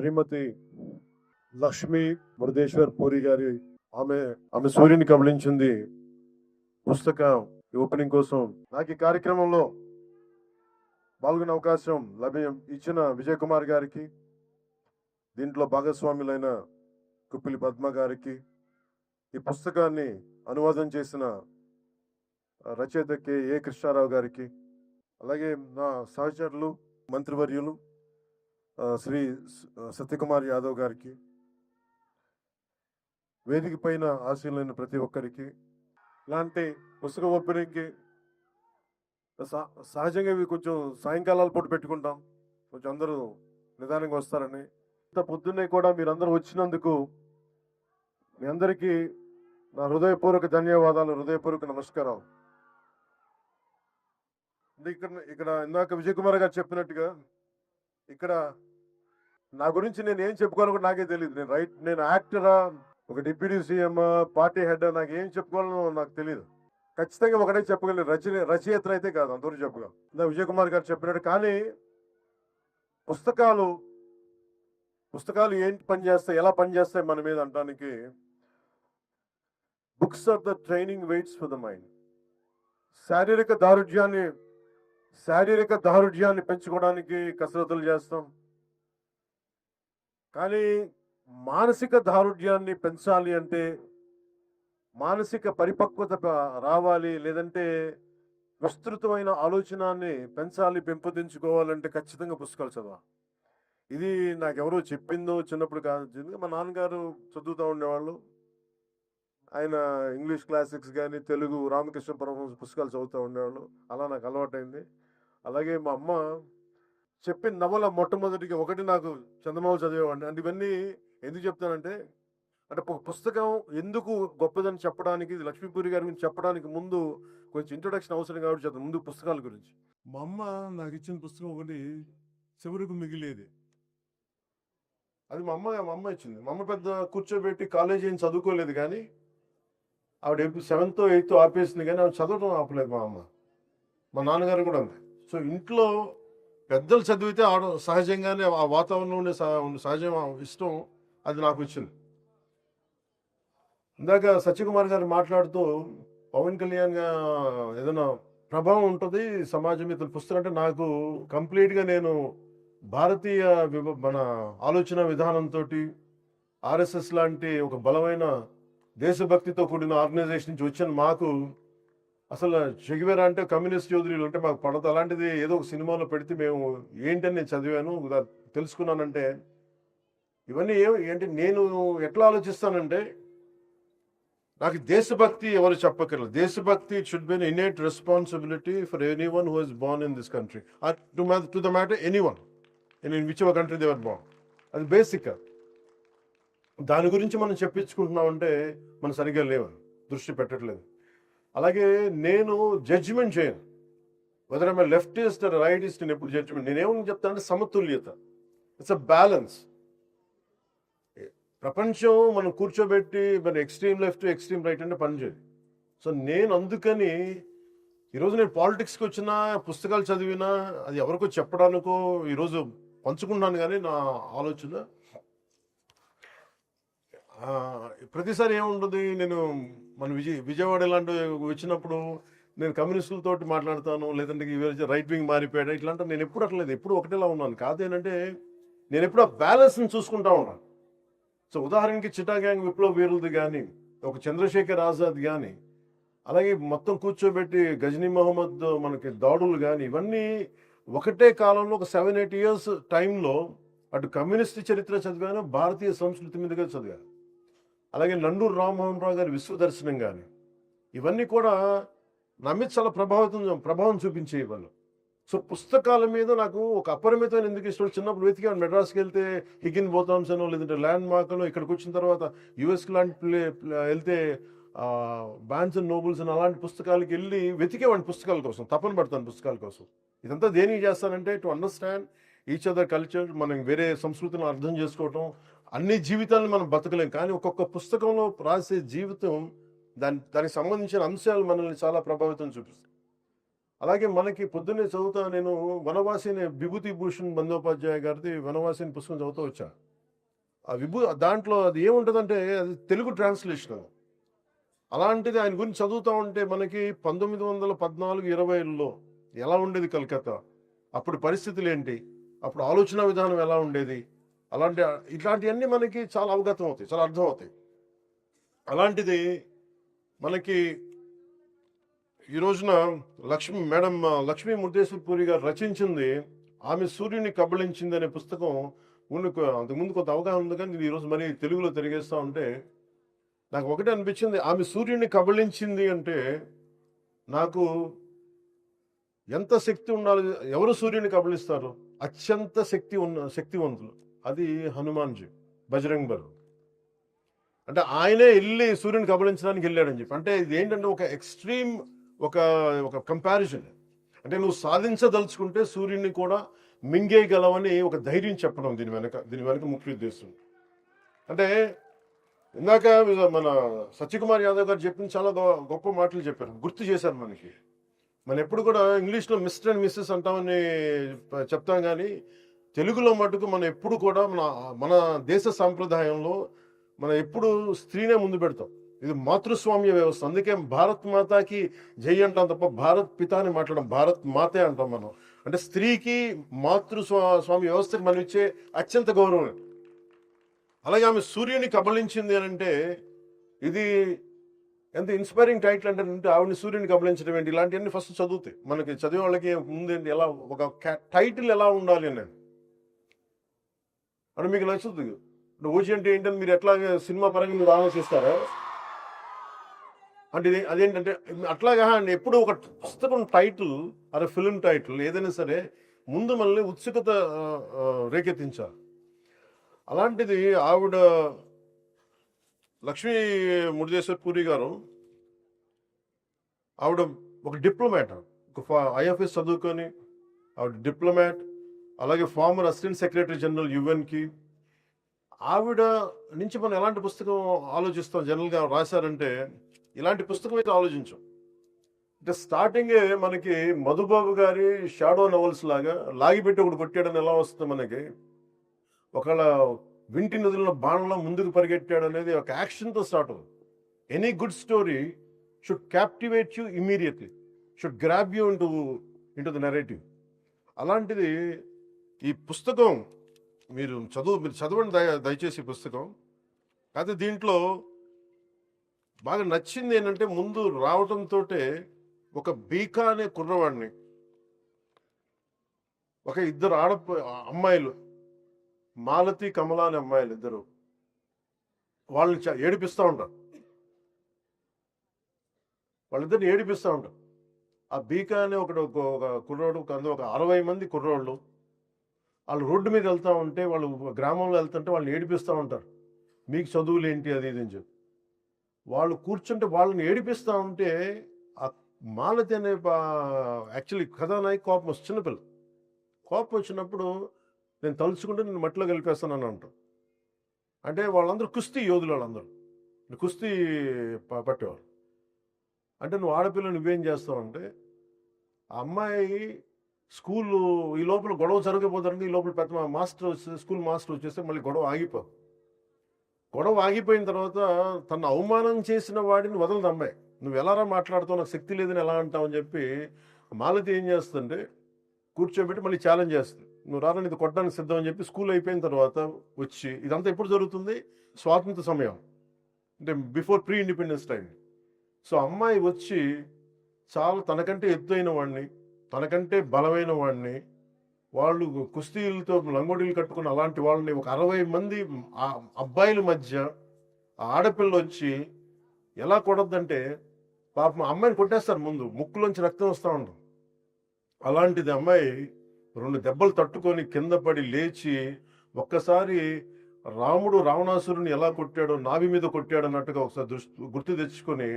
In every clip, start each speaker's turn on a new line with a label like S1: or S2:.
S1: శ్రీమతి లక్ష్మి మురుదేశ్వర్ పూరి గారి ఆమె ఆమె సూర్యుని కబలించింది పుస్తకం ఓపెనింగ్ కోసం నాకు ఈ కార్యక్రమంలో పాల్గొనే అవకాశం లభ్యం ఇచ్చిన విజయ్ కుమార్ గారికి దీంట్లో భాగస్వాములైన కుప్పిలి పద్మ గారికి ఈ పుస్తకాన్ని అనువాదం చేసిన రచయిత కె. ఏ. కృష్ణారావు గారికి అలాగే నా సహచరులు మంత్రివర్యులు శ్రీ సత్యకుమార్ యాదవ్ గారికి వేదిక పైన ఆశీలైన ప్రతి ఒక్కరికి ఇలాంటి పుస్తక ఓపెనింగ్కి సహజంగా ఇవి కొంచెం సాయంకాలాల పూట పెట్టుకుంటాం. కొంచెం అందరూ నిదానంగా వస్తారని. ఇంత పొద్దున్నే కూడా మీరందరూ వచ్చినందుకు మీ అందరికీ నా హృదయపూర్వక ధన్యవాదాలు హృదయపూర్వక నమస్కారం ఇక్కడ ఇక్కడ ఇందాక విజయ్ కుమార్ గారు చెప్పినట్టుగా ఇక్కడ నా గురించి నేను ఏం చెప్పుకోవాలో కూడా నాకే తెలియదు నేను రైట్ నేను యాక్టరా ఒక డిప్యూటీ సీఎం పార్టీ హెడ్ నాకు ఏం చెప్పుకోవాలో నాకు తెలియదు ఖచ్చితంగా ఒకటే చెప్పగలను రచన రచయిత అయితే కాదు అందరూ చెప్పగలం ఇందాక విజయ్ కుమార్ గారు చెప్పినట్టు. కానీ పుస్తకాలు పుస్తకాలు ఏంటి పనిచేస్తాయి ఎలా పనిచేస్తాయి మన మీద అంటానికి books are the training weights for the mind. శారీరక దారుఢ్యాన్ని శారీరక దారుఢ్యాన్ని పెంచుకోవడానికి కసరత్తులు చేస్తాం. కానీ మానసిక దారుఢ్యాన్ని పెంచాలి అంటే మానసిక పరిపక్వత రావాలి లేదంటే విస్తృతమైన ఆలోచనాన్ని పెంచాలి పెంపొందించుకోవాలంటే ఖచ్చితంగా పుస్తకాలు చదవాలి. ఇది నాకెవరో చెప్పిందో చిన్నప్పుడు కాదు. మా నాన్నగారు చదువుతూ ఉండేవాళ్ళు. ఆయన ఇంగ్లీష్ క్లాసిక్స్ కానీ తెలుగు రామకృష్ణ పరమహంస పుస్తకాలు చదువుతూ ఉండేవాళ్ళు. అలా నాకు అలవాటైంది. అలాగే మా అమ్మ చెప్పిన నవల మొట్టమొదటిగా ఒకటి నాకు చందమామ చదివేవాడిని. అంటే ఇవన్నీ ఎందుకు చెప్తానంటే అంటే ఒక పుస్తకం ఎందుకు గొప్పదని చెప్పడానికి ఇది లక్ష్మీపూరి గారి గురించి చెప్పడానికి ముందు కొంచెం ఇంట్రొడక్షన్ అవసరం కాబట్టి చెప్తాను. ముందు పుస్తకాల గురించి. మా అమ్మ నాకు ఇచ్చిన పుస్తకం ఒకటి చివరికి మిగిలేది. అది మా అమ్మ మా అమ్మ ఇచ్చింది. మా అమ్మ పెద్ద కూర్చోబెట్టి కాలేజీ ఏం చదువుకోలేదు కానీ ఆవిడ సెవెంత్ ఎయిత్ ఆపేసింది కానీ ఆవిడ చదవడం ఆపలేదు మా అమ్మ. మా నాన్నగారు కూడా ఉంది సో ఇంట్లో పెద్దలు చదివితే ఆడ సహజంగానే ఆ వాతావరణంలో ఉండే సహ- సహజం ఇష్టం అది నాకు వచ్చింది. ఇందాక సత్యకుమార్ గారు మాట్లాడుతూ పవన్ కళ్యాణ్ ఏదైనా ప్రభావం ఉంటుంది సమాజం మీద పుస్తకం అంటే నాకు కంప్లీట్గా నేను భారతీయ విభ- మన ఆలోచన విధానంతో ఆర్ఎస్ఎస్ లాంటి ఒక బలమైన దేశభక్తితో కూడిన ఆర్గనైజేషన్ నుంచి వచ్చిన. మాకు అసలు చెగివేరా అంటే కమ్యూనిస్ట్ యోధులు అంటే మాకు పడదు. అలాంటిది ఏదో ఒక సినిమాలో పెడితే మేము ఏంటని నేను చదివాను తెలుసుకున్నానంటే ఇవన్నీ ఏ ఏంటి నేను ఎట్లా ఆలోచిస్తానంటే నాకు దేశభక్తి ఎవరు చెప్పక్కర్లేదు. దేశభక్తి should be innate responsibility for anyone who is born in this country to to the matter anyone in which our country they're born అది బేసిక్ దాని గురించి మనం చెప్పించుకుంటున్నామంటే మనం సరిగ్గా లేవు దృష్టి పెట్టట్లేదు. అలాగే నేను జడ్జిమెంట్ చేయను. వెదర్ ఐమ్ లెఫ్టిస్ట్ రైటిస్ట్ నేను ఎప్పుడు జడ్జిమెంట్ నేనేమని చెప్తానంటే సమతుల్యత. ఇట్స్ అ బ్యాలెన్స్ ప్రపంచం మనం కూర్చోబెట్టి మన ఎక్స్ట్రీమ్ లెఫ్ట్ ఎక్స్ట్రీమ్ రైట్ అంటే పనిచేయదు సో నేను అందుకని ఈరోజు నేను పాలిటిక్స్కి వచ్చినా పుస్తకాలు చదివినా అది ఎవరికో చెప్పడానికో ఈరోజు పంచుకున్నాను కానీ నా ఆలోచన ప్రతిసారి ఏముంటుంది? నేను మన విజయ్ విజయవాడ ఇలాంటి వచ్చినప్పుడు నేను కమ్యూనిస్టులతో మాట్లాడతాను లేదంటే రైట్ వింగ్ మారిపోయాడు ఇట్లాంటి నేను ఎప్పుడు అట్లేదు ఎప్పుడు ఒకటేలా ఉన్నాను. కాదేంటంటే నేను ఎప్పుడు ఆ బ్యాలెన్స్ని చూసుకుంటా ఉన్నాను సో ఉదాహరణకి చిటాగ్యాంగ్ విప్లవ వీరులది కానీ ఒక చంద్రశేఖర్ ఆజాద్ కానీ అలాగే మొత్తం కూర్చోబెట్టి గజనీ మహమ్మద్ మనకి దాడులు కానీ ఇవన్నీ ఒకటే కాలంలో ఒక సెవెన్ ఎయిట్ ఇయర్స్ టైంలో అటు కమ్యూనిస్ట్ చరిత్ర చదివాను భారతీయ సంస్కృతి మీదుగా చదివాను. అలాగే నండూరు రామ్మోహన్ రావు గారి విశ్వదర్శనం కానీ ఇవన్నీ కూడా నా మీద చాలా ప్రభావితం ప్రభావం చూపించే వాళ్ళు. సో పుస్తకాల మీద నాకు ఒక అపరిమితమైన ఎందుకు ఇష్టం? చిన్నప్పుడు వెతికాను మెడ్రాస్కి వెళ్తే హిగిన్ బోతామ్స్ అనో లేదంటే ల్యాండ్ మార్క్లో ఇక్కడికి వచ్చిన తర్వాత యుఎస్కి లాంటి ప్లే వెళ్తే బ్యాన్స్ అండ్ నోబుల్స్ అని అలాంటి పుస్తకాలకి వెళ్ళి వెతికేవాడిని పుస్తకాల కోసం. తపన పడతాను పుస్తకాల కోసం. ఇదంతా దేనికి చేస్తానంటే to understand each other culture మనం వేరే సంస్కృతిని అర్థం చేసుకోవటం అన్ని జీవితాలను మనం బతకలేం. కానీ ఒక్కొక్క పుస్తకంలో రాసే జీవితం దాని దానికి సంబంధించిన అంశాలు మనల్ని చాలా ప్రభావితం చూపిస్తాయి. అలాగే మనకి పొద్దున్నే చదువుతా నేను వనవాసిని విభూతి భూషణ్ బందోపాధ్యాయ గారిది వనవాసిని పుస్తకం చదువుతూ వచ్చా. ఆ విభూ దాంట్లో అది ఏముంటుందంటే అది తెలుగు ట్రాన్స్లేషన్ అలాంటిది ఆయన గురించి చదువుతా ఉంటే మనకి పంతొమ్మిది వందల పద్నాలుగు ఇరవైలో ఎలా ఉండేది కలకత్తా? అప్పుడు పరిస్థితులు ఏంటి? అప్పుడు ఆలోచన విధానం ఎలా ఉండేది? అలాంటి ఇట్లాంటివన్నీ మనకి చాలా అవగతం అవుతాయి చాలా అర్థం అవుతాయి అలాంటిది మనకి ఈ రోజున లక్ష్మి మేడం లక్ష్మీ ముర్దేశ్వర్ పూరి గారు రచించింది ఆమె సూర్యుని కబళించింది అనే పుస్తకం ముందు అంతకుముందు కొంత అవగాహన ఉంది కానీ ఈరోజు మరి తెలుగులో తిరిగేస్తా ఉంటే నాకు ఒకటే అనిపించింది ఆమె సూర్యుని కబళించింది అంటే నాకు ఎంత శక్తి ఉండాలి ఎవరు సూర్యుని కబళిస్తారు? అత్యంత శక్తి ఉన్న శక్తివంతులు. అది హనుమాన్జీ బజరంగ్ బలు. అంటే ఆయనే వెళ్ళి సూర్యుని కబలించడానికి వెళ్ళాడని చెప్పి. అంటే ఇది ఏంటంటే ఒక ఎక్స్ట్రీమ్ ఒక ఒక కంపారిజన్. అంటే నువ్వు సాధించదలుచుకుంటే సూర్యుడిని కూడా మింగేయగలవని ఒక ధైర్యం చెప్పడం దీని వెనక దీని వెనక ముఖ్య ఉద్దేశం. అంటే ఇందాక మన సత్యకుమార్ యాదవ్ గారు చెప్పిన చాలా గొ- గొప్ప మాటలు చెప్పారు. గుర్తు చేశారు మనకి. మనం ఎప్పుడు కూడా ఇంగ్లీష్లో మిస్టర్ అండ్ మిస్సెస్ అంటామని చెప్తాం కానీ తెలుగులో మటుకు మనం ఎప్పుడు కూడా మన మన దేశ సాంప్రదాయంలో మనం ఎప్పుడు స్త్రీనే ముందు పెడతాం. ఇది మాతృస్వామ్య వ్యవస్థ. అందుకే భారత్ మాతాకి జై అంటాం తప్ప భారత్ పిత అని మాట్లాడడం భారత్ మాతే అంటాం మనం. అంటే స్త్రీకి మాతృ స్వా- వ్యవస్థకి మనం ఇచ్చే అత్యంత గౌరవం. అలాగే ఆమె సూర్యుని కబలించింది అని అంటే ఇది ఎంత ఇన్స్పైరింగ్ టైటిల్ అంటే ఆవిడని సూర్యుని కబలించడం ఏంటి? ఇలాంటివన్నీ ఫస్ట్ చదువుతాయి మనకి చదివే వాళ్ళకి ముందేంటి? ఎలా ఒక టైటిల్ ఎలా ఉండాలి అని అంటే మీకు నచ్చుతుంది. అంటే ఓజీ అంటే ఏంటని మీరు ఎట్లా సినిమా పరంగా మీరు ఆలోచిస్తారా? అంటే ఇది అదేంటంటే అట్లాగా అండి ఎప్పుడు ఒక పుస్తకం టైటిల్ అరే ఫిలిం టైటిల్ ఏదైనా సరే ముందు మనల్ని ఉత్సుకత రేకెత్తించాలి. అలాంటిది ఆవిడ లక్ష్మీ మురుదేశ్వర్ పూరి గారు ఆవిడ ఒక డిప్లొమాట్ ఒక ఐఎఫ్ఎస్ చదువుకొని ఆవిడ డిప్లొమాట్ అలాగే ఫార్మర్ అసిస్టెంట్ సెక్రటరీ జనరల్ యుఎన్కి. ఆవిడ నుంచి మనం ఎలాంటి పుస్తకం ఆలోచిస్తాం? జనరల్గా రాశారంటే ఇలాంటి పుస్తకం అయితే ఆలోచించాం. అంటే స్టార్టింగే మనకి మధుబాబు గారి షాడో నవల్స్ లాగా లాగిపెట్టి ఒకటి కొట్టాడని ఎలా వస్తుంది మనకి? ఒకవేళ వింటి నదుల్లో బాణంలో ముందుకు పరిగెట్టాడు అనేది ఒక యాక్షన్తో స్టార్ట్ అవుతుంది. Any good story should captivate you immediately should grab you into into the narrative. అలాంటిది ఈ పుస్తకం మీరు చదువు మీరు చదవండి దయ దయచేసి పుస్తకం. కాకపోతే దీంట్లో బాగా నచ్చింది ఏంటంటే ముందు రావడంతో ఒక బీకా అనే కుర్రవాడిని ఒక ఇద్దరు ఆడ అమ్మాయిలు మాలతి కమల అనే అమ్మాయిలు ఇద్దరు వాళ్ళని చ- ఏడిపిస్తూ ఉంటారు. వాళ్ళిద్దరిని ఏడిపిస్తూ ఉంటారు. ఆ బీకా అనే ఒకడు ఒక ఒక కుర్రోడు ఒక ఒక అరవై మంది కుర్రోళ్ళు వాళ్ళు రోడ్డు మీద వెళ్తూ ఉంటే వాళ్ళు గ్రామంలో వెళ్తుంటే వాళ్ళని ఏడిపిస్తూ ఉంటారు. మీకు చదువులు ఏంటి? అది ఇది అని చెప్పి. వాళ్ళు కూర్చుంటే వాళ్ళని ఏడిపిస్తూ ఉంటే ఆ మాలతి అనే యాక్చువల్లీ కథానాయి కోపం వస్తుంది చిన్నపిల్ల. కోపం వచ్చినప్పుడు నేను తలుచుకుంటే నేను మట్టిలో కలిపేస్తానని అంటాం అంటే వాళ్ళందరూ కుస్తీ యోధులు వాళ్ళందరూ. కుస్తీ ప- పట్టేవాళ్ళు. అంటే నువ్వు ఆడపిల్ల నువ్వేం చేస్తావు అంటే ఆ అమ్మాయి స్కూల్ ఈ లోపల గొడవ జరగబోతుంది ఈ లోపల పెద్ద మాస్టర్ వచ్చి స్కూల్ మాస్టర్ వచ్చేస్తే మళ్ళీ గొడవ ఆగిపో. గొడవ ఆగిపోయిన తర్వాత తను అవమానం చేసిన వాడిని వదలదు అమ్మాయి. నువ్వు ఎలారా మాట్లాడుతావు? నాకు శక్తి లేదని ఎలా అంటావు అని చెప్పి మాలతి ఏం చేస్తుంటే కూర్చోబెట్టి మళ్ళీ ఛాలెంజ్ చేస్తుంది. నువ్వు రారా ఇది కొట్టడానికి సిద్ధం అని చెప్పి స్కూల్ అయిపోయిన తర్వాత వచ్చి ఇదంతా ఎప్పుడు జరుగుతుంది? స్వాతంత్ర సమయం. అంటే before pre independence time so అమ్మాయి వచ్చి చాలా తనకంటే ఎత్తైన వాడిని తనకంటే బలమైన వాడిని వాళ్ళు కుస్తీలతో లంగోడీలు కట్టుకున్న అలాంటి వాళ్ళని ఒక అరవై మంది అబ్బాయిల మధ్య ఆ ఆడపిల్ల వచ్చి ఎలా కొడద్దంటే పాపం అమ్మాయిని కొట్టేస్తారు ముందు ముక్కులోంచి రక్తం వస్తూ ఉంటుంది. అలాంటిది అమ్మాయి రెండు దెబ్బలు తట్టుకొని కింద పడి లేచి ఒక్కసారి రాముడు రావణాసురుని ఎలా కొట్టాడో నావి మీద కొట్టాడు అన్నట్టుగా ఒకసారి దృష్టి గుర్తు తెచ్చుకొని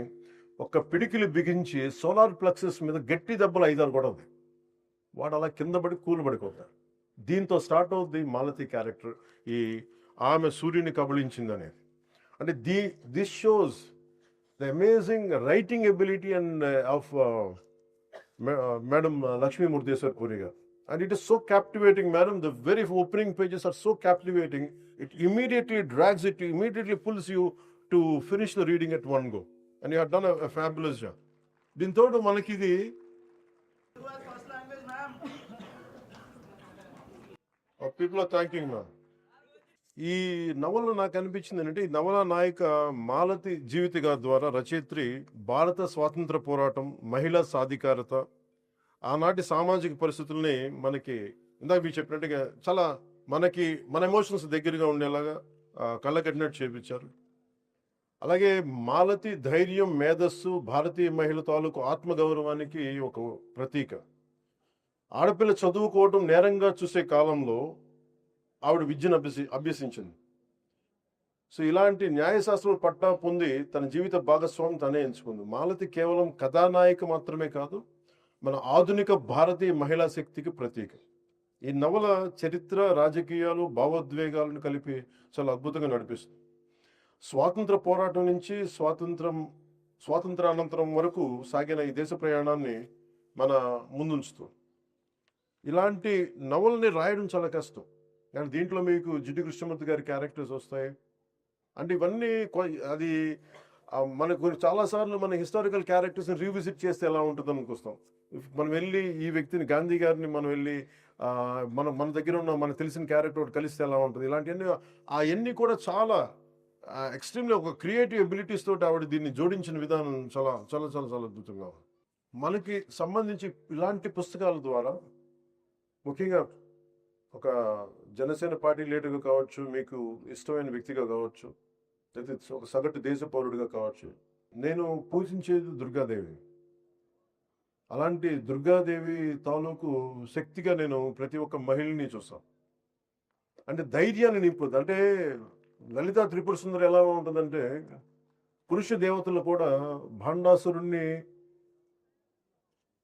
S1: ఒక పిడికిలు బిగించి సోలార్ ప్లక్సెస్ మీద గట్టి దెబ్బలు ఐదు ఆరు కూడా ఉంది. వాడు అలా కింద పడి కూలబడిపోతారు దీంతో స్టార్ట్ అవుద్ది మాలతి క్యారెక్టర్ ఈ ఆమె సూర్యుని కబళించింది అనేది అంటే the this shows the amazing writing ability and of madam Lakshmi Murdeshwar Puri garu and it is so captivating madam the very opening pages are so captivating it immediately drags it immediately pulls you to finish the reading at one go and you have done a fabulous job దీంతో మనకి ఇది people are thanking ma'am ఈ నవల నాకు అనిపించింది ఏంటంటే ఈ నవల నాయక మాలతి జీవిత గారి ద్వారా రచయిత్రి భారత స్వాతంత్ర పోరాటం మహిళా సాధికారత ఆనాటి సామాజిక పరిస్థితుల్ని మనకి ఇందాక మీరు చెప్పినట్టుగా చాలా మనకి మన ఎమోషన్స్ దగ్గరగా ఉండేలాగా కళ్ళకట్టినట్టు చేపించారు. అలాగే మాలతి ధైర్యం మేధస్సు భారతీయ మహిళ తాలూకు ఆత్మగౌరవానికి ఒక ప్రతీక. ఆడపిల్ల చదువుకోవటం నేరంగా చూసే కాలంలో ఆవిడ విద్యను అభ్యసి అభ్యసించింది. సో ఇలాంటి న్యాయశాస్త్రం పట్టా పొంది తన జీవిత భాగస్వామి తనే ఎంచుకుంది. మాలతి కేవలం కథానాయిక మాత్రమే కాదు మన ఆధునిక భారతీయ మహిళా శక్తికి ప్రతీక. ఈ నవల చరిత్ర రాజకీయాలు భావోద్వేగాలను కలిపి చాలా అద్భుతంగా నడిపిస్తుంది. స్వాతంత్ర పోరాటం నుంచి స్వాతంత్రం స్వాతంత్రానంతరం వరకు సాగిన ఈ దేశ ప్రయాణాన్ని మన ముందుంచుతూ. ఇలాంటి నవలని రాయడం చాలా కష్టం. కానీ దీంట్లో మీకు జిడ్డు కృష్ణమూర్తి గారి క్యారెక్టర్స్ వస్తాయి. అంటే ఇవన్నీ అది మనకు చాలాసార్లు మన హిస్టారికల్ క్యారెక్టర్స్ని రీవిజిట్ చేస్తే ఎలా ఉంటుంది అనుకొస్తాం మనం వెళ్ళి ఈ వ్యక్తిని గాంధీ గారిని మనం వెళ్ళి మన మన దగ్గర ఉన్న మనకు తెలిసిన క్యారెక్టర్ ఒకటి కలిస్తే ఎలా ఉంటుంది? ఇలాంటివన్నీ అవన్నీ కూడా చాలా ఎక్స్ట్రీమ్లీ ఒక క్రియేటివ్ ఎబిలిటీస్ తోటి ఆవిడ దీన్ని జోడించిన విధానం చాలా చాలా చాలా చాలా అద్భుతంగా మనకి సంబంధించి ఇలాంటి పుస్తకాల ద్వారా ముఖ్యంగా ఒక జనసేన పార్టీ లీడర్గా కావచ్చు మీకు ఇష్టమైన వ్యక్తిగా కావచ్చు లేదా ఒక సగటు దేశ పౌరుడిగా కావచ్చు నేను పూజించేది దుర్గాదేవి. అలాంటి దుర్గాదేవి తాలూకు శక్తిగా నేను ప్రతి ఒక్క మహిళని చూస్తాను. అంటే ధైర్యాన్ని నింపుద్ది అంటే లలిత త్రిపుర సుందరి ఎలా ఉంటుందంటే పురుష దేవతలు కూడా భాండాసురుణ్ణి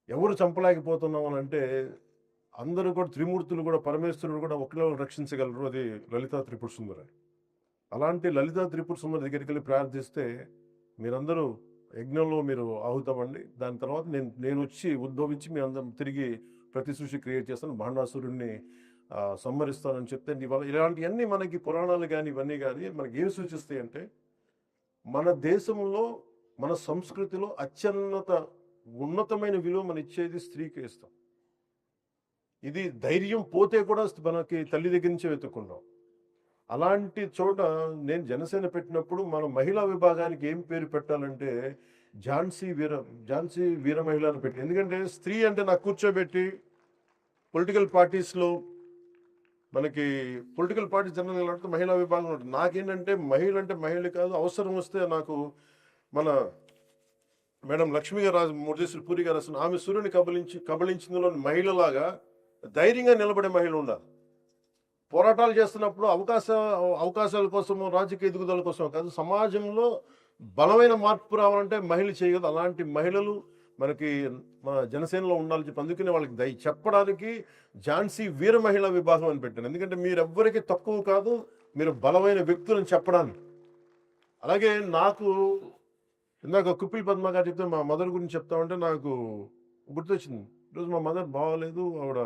S1: ఎవరు చంపలేకపోతున్నాం అని అంటే అందరూ కూడా త్రిమూర్తులు కూడా పరమేశ్వరుడు కూడా ఒకరిలో రక్షించగలరు అది లలితా త్రిపుర సుందరి. అలాంటి లలితా త్రిపుర సుందరి దగ్గరికి వెళ్ళి ప్రార్థిస్తే మీరందరూ యజ్ఞంలో మీరు ఆహుతమండి. దాని తర్వాత నేను నేను వచ్చి ఉద్భవించి మీ అందరం తిరిగి ప్రతి సృష్టి క్రియేట్ చేస్తాను. భాండాసురుణ్ణి సంహరిస్తానని చెప్తే ఇవాళ ఇలాంటివన్నీ మనకి పురాణాలు కానీ ఇవన్నీ కానీ మనకి ఏం సూచిస్తాయి అంటే మన దేశంలో మన సంస్కృతిలో అత్యున్నత ఉన్నతమైన విలువ మనం ఇచ్చేది స్త్రీకి ఇస్తాం. ఇది ధైర్యం పోతే కూడా మనకి తల్లి దగ్గర నుంచే వెతుక్కున్నాం అలాంటి చోట నేను జనసేన పెట్టినప్పుడు మన మహిళా విభాగానికి ఏం పేరు పెట్టాలంటే ఝాన్సీ వీర ఝాన్సీ వీర మహిళ అని పెట్టి ఎందుకంటే స్త్రీ అంటే నాకు కూర్చోబెట్టి పొలిటికల్ పార్టీస్లో మనకి పొలిటికల్ పార్టీ జనరల్ ఎలా మహిళా విభాగం ఉంటుంది. నాకేంటంటే మహిళ అంటే మహిళ కాదు అవసరం వస్తే నాకు మన మేడం లక్ష్మీ గారు రాజు పూరి గారు అసలు ఆమె సూర్యుని కబలించి కబలించిందిలో మహిళలాగా ధైర్యంగా నిలబడే మహిళ ఉండాలి. పోరాటాలు చేస్తున్నప్పుడు అవకాశ అవకాశాల కోసము రాజకీయ ఎదుగుదల కోసం కాదు సమాజంలో బలమైన మార్పు రావాలంటే మహిళ చేయగలదు అలాంటి మహిళలు మనకి మన జనసేనలో ఉండాలని చెప్పి అందుకనే వాళ్ళకి దయ చెప్పడానికి ఝాన్సీ వీర మహిళా విభాగం అని పెట్టాను ఎందుకంటే మీరెవ్వరికీ తక్కువ కాదు మీరు బలమైన వ్యక్తులని చెప్పడానికి. అలాగే నాకు ఇందాక కుప్పిల్ పద్మ గారు చెప్తే మా మదర్ గురించి చెప్తా ఉంటే నాకు గుర్తొచ్చింది. ఈరోజు మా మదర్ బాగాలేదు ఆవిడ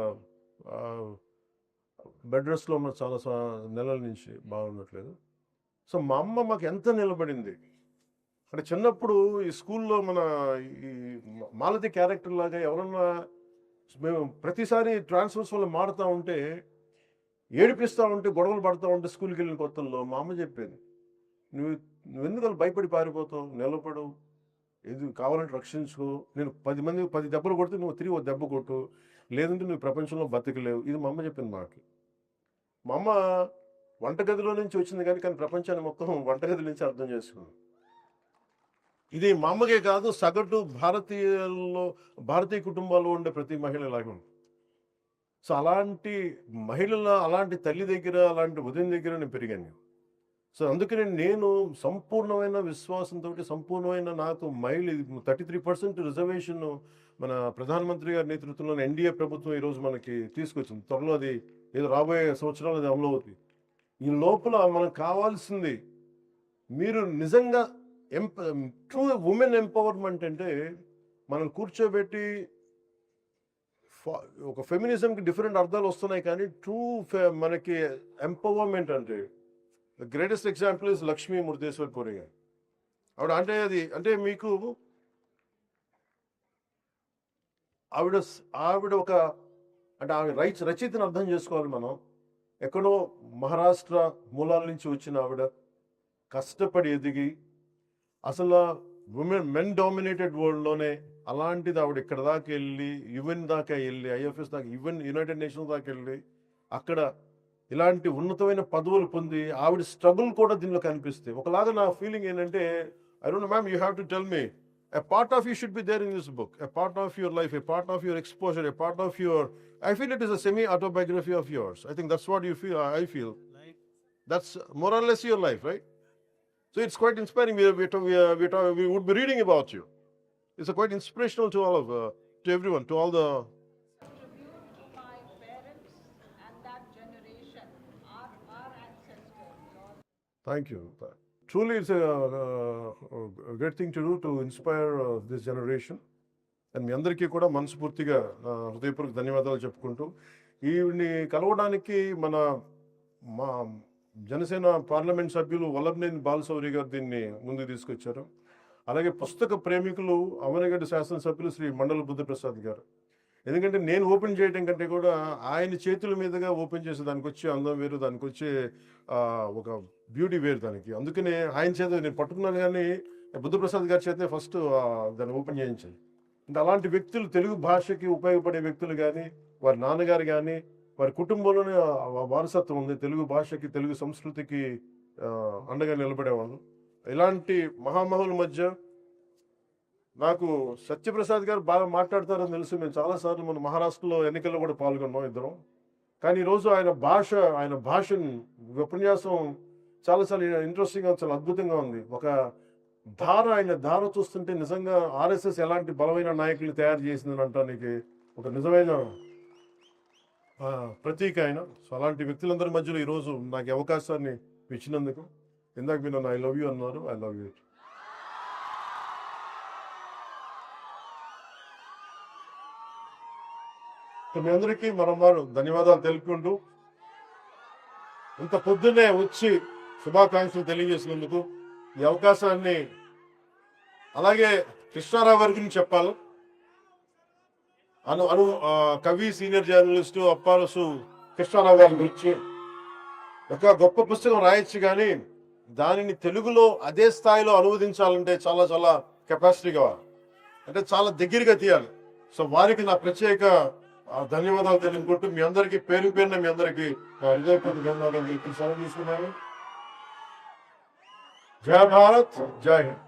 S1: బెడ్ రెస్ట్లో ఉన్న చాలా నెలల నుంచి బాగుండట్లేదు. సో మా అమ్మ మాకు ఎంత నిలబడింది? అంటే చిన్నప్పుడు ఈ స్కూల్లో మన ఈ మాలతి క్యారెక్టర్ లాగా ఎవరన్నా మేము ప్రతిసారి ట్రాన్స్ఫర్స్ వల్ల మారుతూ ఉంటే ఏడిపిస్తూ ఉంటే గొడవలు పడుతూ ఉంటే స్కూల్కి వెళ్ళిన కొత్తల్లో మా అమ్మ చెప్పేది నువ్వు నువ్వు ఎందుకు భయపడి పారిపోతావు? నిలబడు ఏది కావాలంటే రక్షించుకో. నేను పది మంది పది దెబ్బలు కొడితే నువ్వు తిరిగి ఒక దెబ్బ కొట్టు. లేదంటే నువ్వు ప్రపంచంలో బతకలేవు. ఇది మా అమ్మ చెప్పింది మాట మా అమ్మ వంటగదిలో నుంచి వచ్చింది కానీ కానీ ప్రపంచాన్ని మొత్తం వంటగది నుంచి అర్థం చేసుకుంది. ఇది మా అమ్మకే కాదు సగటు భారతీయుల్లో భారతీయ కుటుంబాల్లో ఉండే ప్రతి మహిళ ఇలాగే ఉంది సో అలాంటి మహిళల అలాంటి తల్లి దగ్గర అలాంటి ఉదయం దగ్గర నేను పెరిగాను సో అందుకని నేను సంపూర్ణమైన విశ్వాసంతో సంపూర్ణమైన నాకు మహిళ థర్టీ త్రీ పర్సెంట్ రిజర్వేషన్ మన ప్రధానమంత్రి గారి నేతృత్వంలో ఎన్డీఏ ప్రభుత్వం ఈరోజు మనకి తీసుకొచ్చింది. త్వరలో అది ఏదో రాబోయే సంవత్సరాలు అది అమలు అవుతుంది. ఈ లోపల మనకు కావాల్సింది మీరు నిజంగా ఎంప ట్రూ ఉమెన్ ఎంపవర్మెంట్ అంటే మనం కూర్చోబెట్టి ఒక ఫెమినిజంకి డిఫరెంట్ అర్థాలు వస్తున్నాయి కానీ ట్రూ మనకి ఎంపవర్మెంట్ అంటే the greatest example is Lakshmi Murdeshwar Puri garu. ఆవిడ అంటే అది అంటే మీకు ఆవిడ ఆవిడ ఒక అంటే ఆవిడ రచ రచయితను అర్థం చేసుకోవాలి మనం. ఎక్కడో మహారాష్ట్ర మూలాల నుంచి వచ్చిన ఆవిడ కష్టపడి ఎదిగి అసలు ఉమెన్ మెన్ డామినేటెడ్ వరల్డ్లోనే అలాంటిది ఆవిడ ఇక్కడ దాకా వెళ్ళి యుఎన్ దాకా వెళ్ళి ఐఎఫ్ఎస్ దాకా యుఎన్ యునైటెడ్ నేషన్స్ దాకా వెళ్ళి అక్కడ ఇలాంటి ఉన్నతమైన పదవులు పొంది ఆవిడ స్ట్రగుల్ కూడా దీనిలో కనిపిస్తాయి ఒకలాగా నా ఫీలింగ్ ఏంటంటే I don't ma'am you have to tell me a part of you should be there in this book a part of your life a part of your exposure a part of your I feel it is a semi autobiography of yours I think that's what you feel I feel or less your life, right? So it's quite inspiring. We, we, we, we, we would be reading about you. It's a quite inspirational to all of, uh, to everyone, to all the. Thank you. Truly, it's a, a, a great thing to do to inspire uh, this generation. And మీ అందరికీ కూడా మనస్ఫూర్తిగా హృదయపూర్వక ధన్యవాదాలు చెప్పుకుంటూ ఈవిని కలవడానికి మన మా Janasena parliament సభ్యులు వల్లభనేని బాలశౌరి గారు దీన్ని ముందుకు తీసుకొచ్చారు. అలాగే పుస్తక ప్రేమికులు అమరగడ్డ శాసనసభ్యులు శ్రీ మండల బుద్ధప్రసాద్ గారు. ఎందుకంటే నేను ఓపెన్ చేయడం కంటే కూడా ఆయన చేతుల మీదుగా ఓపెన్ చేసే దానికి వచ్చే అందం వేరు దానికి వచ్చే ఒక బ్యూటీ వేరు దానికి. అందుకనే ఆయన చేత నేను పట్టుకున్నాను కానీ బుద్ధప్రసాద్ గారి చేతే ఫస్ట్ దాన్ని ఓపెన్ చేయించాను. అంటే అలాంటి వ్యక్తులు తెలుగు భాషకి ఉపయోగపడే వ్యక్తులు కానీ వారి నాన్నగారు కానీ వారి కుటుంబంలోనే వారసత్వం ఉంది. తెలుగు భాషకి తెలుగు సంస్కృతికి అండగా నిలబడేవాళ్ళు. ఇలాంటి మహామహుల మధ్య నాకు సత్యప్రసాద్ గారు బాగా మాట్లాడతారని తెలుసు. మేము చాలాసార్లు మన మహారాష్ట్రలో ఎన్నికల్లో కూడా పాల్గొన్నాం ఇద్దరం. కానీ ఈరోజు ఆయన భాష ఆయన భాషను ఉపన్యాసం చాలాసార్లు ఇంట్రెస్టింగ్గా చాలా అద్భుతంగా ఉంది. ఒక ధార ఆయన ధార చూస్తుంటే నిజంగా ఆర్ఎస్ఎస్ ఎలాంటి బలమైన నాయకులు తయారు చేసిందని అంటానికి ఒక నిజమైన ప్రతీక ఆయన. సో అలాంటి వ్యక్తులందరి మధ్యలో ఈరోజు నాకు అవకాశాన్ని ఇచ్చినందుకు ఇందాక మీరు ఐ లవ్ యూ అన్నారు. ఐ లవ్ యూ మీ అందరికీ మరొమారు ధన్యవాదాలు తెలుపుకుంటూ ఇంత పొద్దున్నే వచ్చి శుభాకాంక్షలు తెలియజేసినందుకు ఈ అవకాశాన్ని అలాగే కృష్ణారావు గారి గురించి చెప్పాలి. అను అను కవి సీనియర్ జర్నలిస్టు అప్పారసు కృష్ణారావు గారి గురించి ఒక గొప్ప పుస్తకం రాయొచ్చు కానీ దానిని తెలుగులో అదే స్థాయిలో అనువదించాలంటే చాలా చాలా కెపాసిటీ కావాలి అంటే చాలా దగ్గరగా తీయాలి. సో వారికి నా ప్రత్యేక ధన్యవాదాలు తెలుపుకుంటూ మీ అందరికీ పేరు పేరున మీ అందరికీ హృదయపూర్వక ధన్యవాదాలు తీసుకున్నాను జై భారత్ జై హింద్.